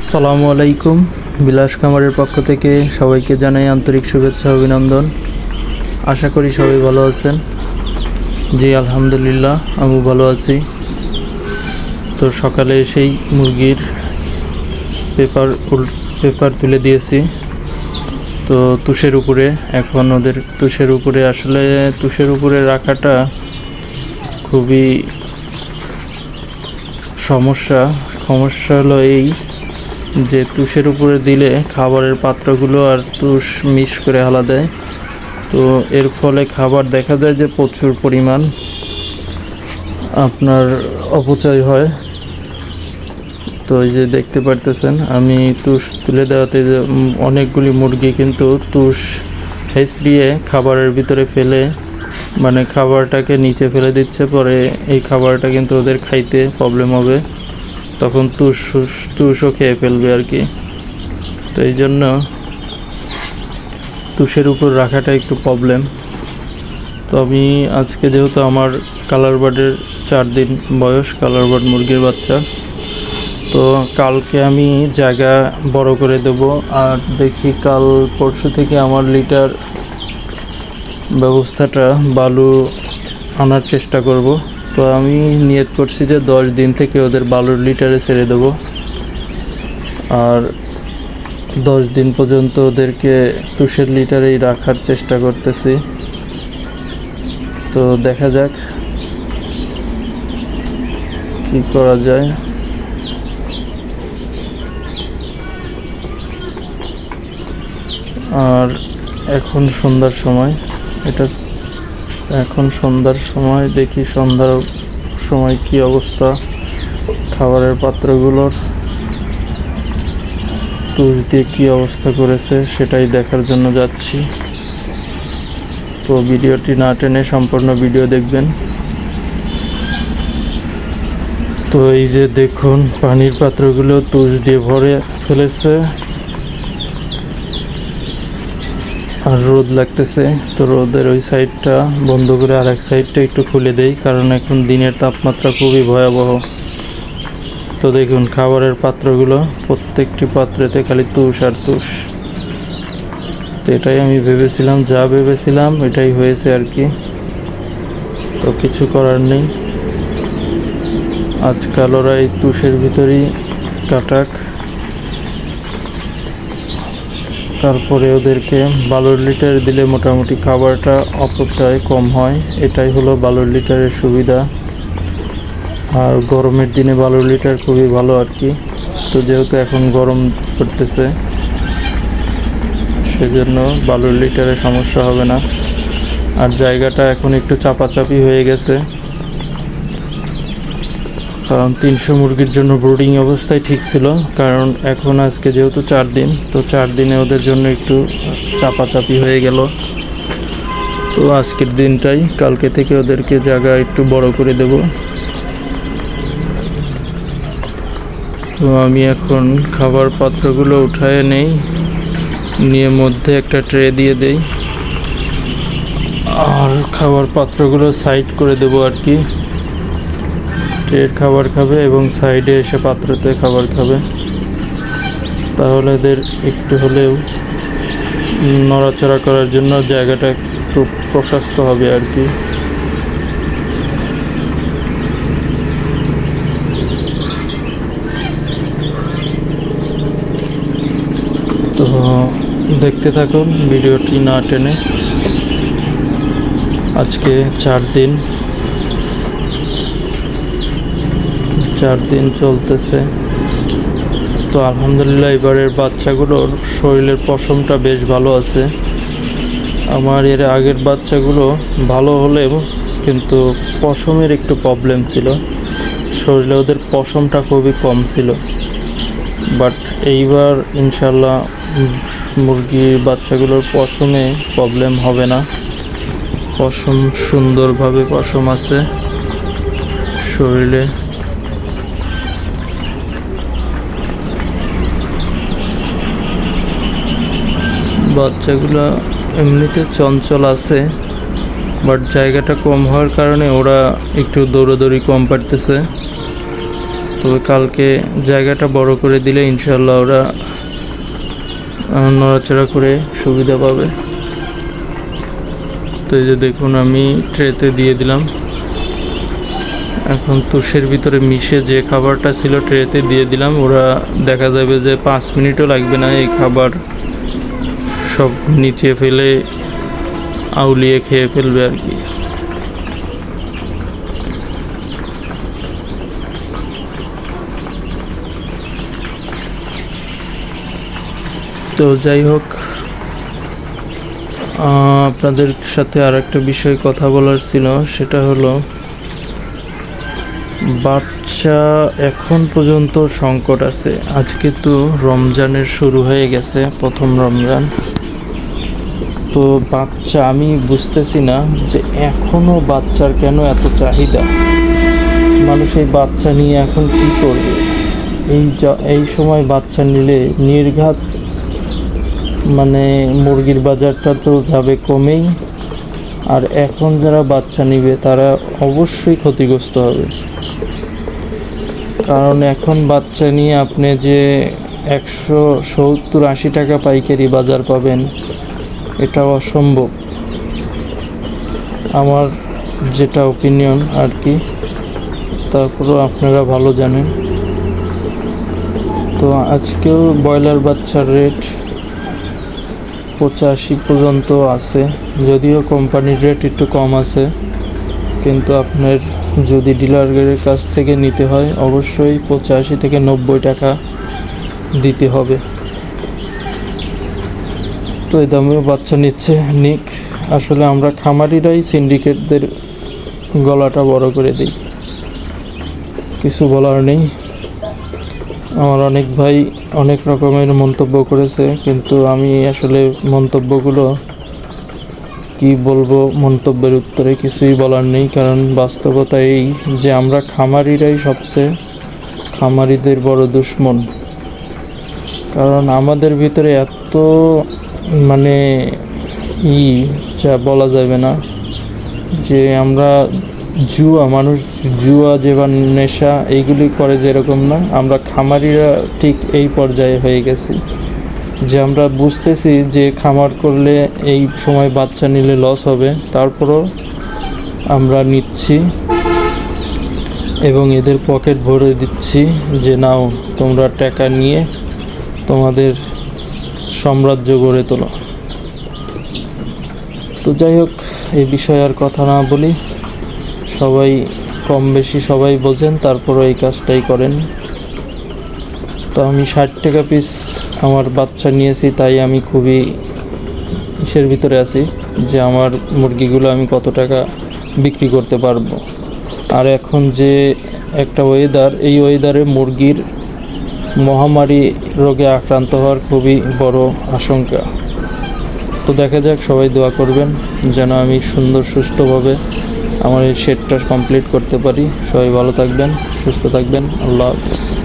আসসালামু আলাইকুম। বিলাস খামারের পক্ষ থেকে সবাইকে জানাই আন্তরিক শুভেচ্ছা, অভিনন্দন। আশা করি সবাই ভালো আছেন। জি, আলহামদুলিল্লাহ আমি ভালো আছি। তো সকালে এসেই মুরগির পেপার পেপার তুলে দিয়েছি। তো তুষের উপরে, এখন ওদের তুষের উপরে, আসলে তুষের উপরে রাখাটা খুবই সমস্যা। সমস্যা হলো এই যে তুষের উপরে দিলে খাবারের পাত্রগুলো আর তুষ মিশ করে হালা দেয়। তো এর ফলে খাবার দেখা যায় যে প্রচুর পরিমাণ আপনার অপচয় হয়। তো এই যে দেখতে পারতেছেন, আমি তুষ তুলে দেওয়াতে যে অনেকগুলি মুরগি কিন্তু তুষ হেসড়িয়ে খাবারের ভিতরে ফেলে মানে খাবারটাকে নিচে ফেলে দিচ্ছে, পরে এই খাবারটা কিন্তু ওদের খাইতে প্রবলেম হবে। তখন তুষ তুষও খেয়ে ফেলবে আর কি। তো এই জন্য তুষের উপর রাখাটা একটু প্রবলেম তো আমি আজকে যেহেতু আমার কালার বার্ডের চার দিন বয়স কালার বার্ড মুরগির বাচ্চা, তো কালকে আমি জায়গা বড় করে দেব। আর দেখি কাল পরশু থেকে আমার লিটার ব্যবস্থাটা বালু আনার চেষ্টা করব। তো আমি নিয়ত করছি যে দশ দিন থেকে ওদের বালুর লিটারে ছেড়ে দেবো। আর দশ দিন পর্যন্ত ওদেরকে তুষের লিটারেই রাখার চেষ্টা করতেছি। তো দেখা যাক কি করা যায়। আর এখন সন্ধ্যার সময়, এটা এখন সন্ধ্যার সময়, দেখি সন্ধ্যার সময় কি অবস্থা। খাবারের পাত্রগুলোর তুষ দিয়ে কী অবস্থা করেছে সেটাই দেখার জন্য যাচ্ছি। তো ভিডিওটি না টেনে সম্পূর্ণ ভিডিও দেখবেন। তো এই যে দেখুন, পানির পাত্রগুলো তুষ দিয়ে ভরে ফেলেছে। আর রোদ লাগতেছে, তো রোদের ওই সাইডটা বন্ধ করে আর এক সাইডটা একটু খুলে দেই, কারণ এখন দিনের তাপমাত্রা খুবই ভয়াবহ। তো দেখুন, খাবারের পাত্রগুলো, প্রত্যেকটি পাত্রেতে খালি তুষ আর তুষ। তো এটাই আমি ভেবেছিলাম, যা ভেবেছিলাম এটাই হয়েছে আর কি। তো কিছু করার নেই। আজকাল ওরা এই তুষের ভিতরেই কাটাক। তারপরে ওদেরকে বালুর লিটার দিলে মোটামুটি খাবারটা অপচয় কম হয়। এটাই হলো বালুর লিটারের সুবিধা। আর গরমের দিনে বালুর লিটার খুবই ভালো আর কি। তো যেহেতু এখন গরম পড়তেছে, সেজন্য বালুর লিটারে সমস্যা হবে না। আর জায়গাটা এখন একটু চাপাচাপি হয়ে গেছে। কারণ তিনশো মুরগির জন্য ব্রুডিং অবস্থায় ঠিক ছিল। কারণ এখন আজকে যেহেতু চার দিন, তো চার দিনে ওদের জন্য একটু চাপাচাপি হয়ে গেল। তো আজকের দিনটাই, কালকে থেকে ওদেরকে জায়গা একটু বড় করে দেব। তো আমি এখন খাবার পাত্রগুলো উঠায় নেই, নিয়ে মধ্যে একটা ট্রে দিয়ে দেই। আর খাবার পাত্রগুলো সাইড করে দেবো আর কি। ট্রের খাবার খাবে এবং সাইডে এসে পাত্রতে খাবার খাবে। তাহলে এদের একটু হলেও নড়াচড়া করার জন্য জায়গাটা একটু প্রশস্ত হবে আর কি। তো দেখতে থাকুন, ভিডিওটি না টেনে। আজকে চার দিন। চার দিন চলতেছে। তো আলহামদুলিল্লাহ এবারের বাচ্চাগুলোর শরীরের পশমটা বেশ ভালো আছে। আমার এর আগের বাচ্চাগুলো ভালো হলেও কিন্তু পশমের একটু প্রবলেম ছিল। শরীরে ওদের পশমটা খুবই কম ছিল। বাট এইবার ইনশাল্লাহ মুরগির বাচ্চাগুলোর পশমে প্রবলেম হবে না। পশম সুন্দরভাবে পশম আছে। শরীরে বাচ্চাগুলো এমনিতে চঞ্চল আছে বাট জায়গাটা কম হওয়ার কারণে ওরা একটু দৌড়াদৌড়ি কম পারতেছে। তবে কালকে জায়গাটা বড় করে দিলে ইনশাল্লাহ ওরা নড়াচড়া করে সুবিধা পাবে। তো এই যে দেখুন, আমি ট্রেতে দিয়ে দিলাম। এখন তুষের ভিতরে মিশে যে খাবারটা ছিল ট্রেতে দিয়ে দিলাম, ওরা দেখা যাবে যে পাঁচ মিনিটও লাগবে না এই খাবার সব নিচে ফেলে আউলিয়ে খেয়ে ফেলবে আর কি। তো যাই হোক আপনাদের সাথে আর একটা বিষয় কথা বলার ছিল, সেটা হলো বাচ্চা এখন পর্যন্ত সংকট আছে। আজকে তো রমজানের শুরু হয়ে গেছে, প্রথম রমজান। তো বাচ্চা, আমি বুঝতেছি না যে এখনও বাচ্চার কেন এত চাহিদা? মানুষ এই বাচ্চা নিয়ে এখন কি করবে? এই এই সময় বাচ্চা নিলে নির্ঘাত মানে মুরগির বাজারটা তো যাবে কমেই। আর এখন যারা বাচ্চা নিবে, তারা অবশ্যই ক্ষতিগ্রস্ত হবে। কারণ এখন বাচ্চা নিয়ে আপনি যে একশো সত্তর আশি টাকা পাইকারি বাজার পাবেন, এটা অসম্ভব। আমার যেটা ওপিনিয়ন আর কি, তারপরেও আপনারা ভালো জানেন। তো আজকেও ব্রয়লার বাচ্চার রেট পঁচাশি পর্যন্ত আছে। যদিও কোম্পানির রেট একটু কম আছে। কিন্তু আপনার যদি ডিলারের কাছ থেকে নিতে হয়, অবশ্যই পঁচাশি থেকে নব্বই টাকা দিতে হবে। তো এই দামেও বাচ্চা নিচ্ছে নিক। আসলে আমরা খামারিরাই সিন্ডিকেটদের গলাটা বড় করে দিই। কিছু বলার নেই। আমার অনেক ভাই অনেক রকমের মন্তব্য করেছে, কিন্তু আমি আসলে মন্তব্যগুলো কি বলব, মন্তব্যের উত্তরে কিছুই বলার নেই, কারণ বাস্তবতা এই যে আমরা খামারিরাই সবচেয়ে খামারিদের বড় দুশ্মন। কারণ আমাদের ভিতরে এত মানে ই যা বলা যাবে না যে আমরা জুয়া, মানুষ জুয়া যে বা নেশা, এইগুলি করে যেরকম না, আমরা খামারিরা ঠিক এই পর্যায়ে হয়ে গেছি। যে আমরা বুঝতেছি যে খামার করলে এই সময় বাচ্চা নিলে লস হবে, তারপরও আমরা নিচ্ছি এবং এদের পকেট ভরে দিচ্ছি যে নাও, তোমরা টাকা নিয়ে তোমাদের সাম্রাজ্য গড়ে তোলো। তো যাই হোক, এই বিষয়ে আর কথা না বলি। সবাই কম বেশি সবাই বোঝেন, তারপরও এই কাজটাই করেন। তো আমি ষাট টাকা পিস আমার বাচ্চা নিয়েছি, তাই আমি খুবই ইসের ভিতরে আছি যে আমার মুরগিগুলো আমি কত টাকা বিক্রি করতে পারব। আর এখন যে একটা ওয়েদার এই ওয়েদারে মুরগির মহামারী রোগে আক্রান্ত হওয়ার খুবই বড় আশঙ্কা। তো দেখা যাক, সবাই দোয়া করবেন যেন আমি সুন্দর সুষ্ঠুভাবে আমার এই শেডটা কমপ্লিট করতে পারি। সবাই ভালো থাকবেন সুস্থ থাকবেন। আল্লাহ হাফিজ।